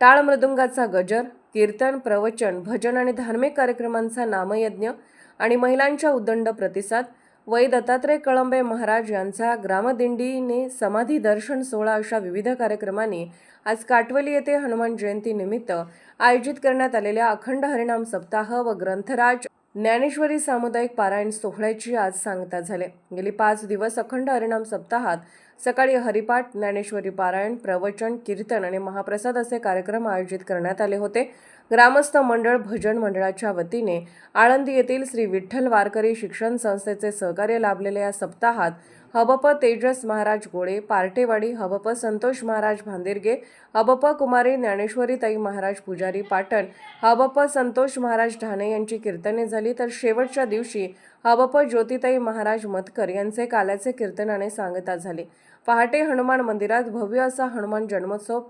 टाळ मृदुंगाचा गजर कीर्तन प्रवचन भजन आणि धार्मिक कार्यक्रमांचा नामयज्ञ आणि महिलांच्या उदंड प्रतिसाद वै दत्तात्रय कळंबे महाराज यांचा ग्रामदिंडीने समाधी दर्शन सोहळा अशा विविध कार्यक्रमांनी आज काटवली येथे हनुमान जयंतीनिमित्त आयोजित करण्यात आलेल्या अखंड हरिणाम सप्ताह व ग्रंथराज ज्ञानेश्वरी सामुदायिक पारायण सोहळ्याची आज सांगता झाले. गेली पाच दिवस अखंड हरिणाम सप्ताहात सकाळी हरिपाठ ज्ञानेश्वरी पारायण प्रवचन कीर्तन आणि महाप्रसाद असे कार्यक्रम आयोजित करण्यात आले होते. ग्रामस्थ मंडळ भजन मंडळाच्या वतीने आळंदी येथील श्री विठ्ठल वारकरी शिक्षण संस्थेचे सहकार्य लाभलेल्या या सप्ताहात हबप तेजस महाराज गोळे पार्टेवाडी हबप संतोष महाराज भांदिरगे हबप कुमारी ज्ञानेश्वरी ताई महाराज पुजारी पाटण हबप संतोष महाराज ढाणे यांची कीर्तने झाली. तर शेवटच्या दिवशी हबप ज्योतिताई महाराज मतकर यांचे काल्याचे कीर्तनाने सांगता झाले. पहाटे हनुमान मंदिरात भव्य असा हनुमान जन्मोत्सव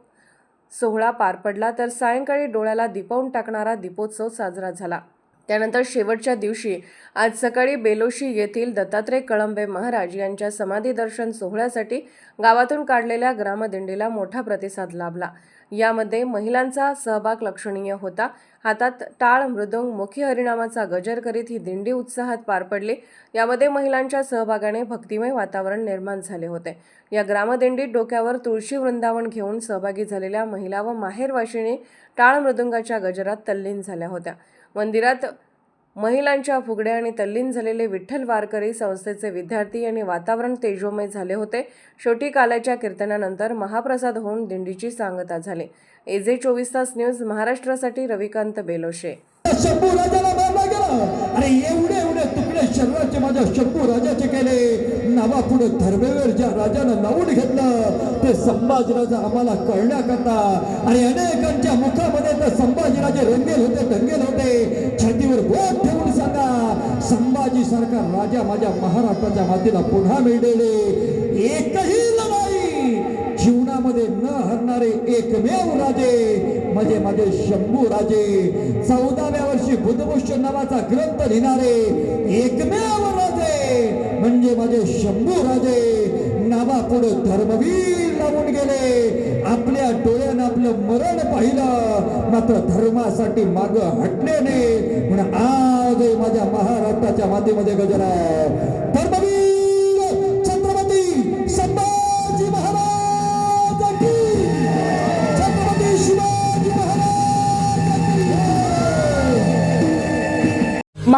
सोहळा पार पडला तर सायंकाळी डोळ्याला दिपवून टाकणारा दीपोत्सव साजरा झाला. त्यानंतर शेवटच्या दिवशी आज सकाळी बेलोशी येथील दत्तात्रय कळंबे महाराज यांच्या समाधी दर्शन सोहळ्यासाठी गावातून काढलेल्या ग्रामदिंडीला मोठा प्रतिसाद लाभला. यामध्ये महिलांचा सहभाग लक्षणीय होता. हातात टाळ मृदुंग मुखी हरिणामाचा गजर करीत ही दिंडी उत्साहात पार पडली. यामध्ये महिलांच्या सहभागाने भक्तिमय वातावरण निर्माण झाले होते. या ग्रामदिंडीत डोक्यावर तुळशी वृंदावन घेऊन सहभागी झालेल्या महिला व माहेरवाशिणी टाळ मृदुंगाच्या गजरात तल्लीन झाल्या होत्या. मंदिरात महिलांच्या फुगड्या आणि तल्लीन झालेले विठ्ठल वारकरी संस्थेचे विद्यार्थी आणि वातावरण तेजोमय झाले होते. शेवटी कालाच्या कीर्तनानंतर महाप्रसाद होऊन दिंडीची सांगता झाली. एजे चोवीस तास न्यूज महाराष्ट्रासाठी रविकांत बेलोशे. शंभू राजाला मारला गेला. अरे एवढे एवढे तुकडे शरीराचे माझ्या शंभू राजाचे केले. नावा पुढे धर्मेवर ज्या राजानं लावून घेतलं ते संभाजीराजा आम्हाला कळण्याकरता. आणि अनेकांच्या मुखामध्ये तर संभाजीराजे रंगेल होते दंगेल होते. छातीवर बोट संभाजी सारखा राजा माझ्या महाराष्ट्राच्या मातीला पुन्हा मिळलेले एकही लढाई जीवनामध्ये न हरणारे एकमेव राजे म्हणजे माझे शंभू राजे. चौदाव्या वर्षी बुद्धभूषण नावाचा ग्रंथ लिहिणारे एकमेव राजे म्हणजे माझे शंभू राजे. नावापुढे धर्मवीर लावून गेले. आपल्या डोळ्यानं आपलं मरण पाहिलं. मात्र धर्मासाठी माग हटले नाही. म्हणून आज माझ्या महाराष्ट्राच्या मातीमध्ये गजर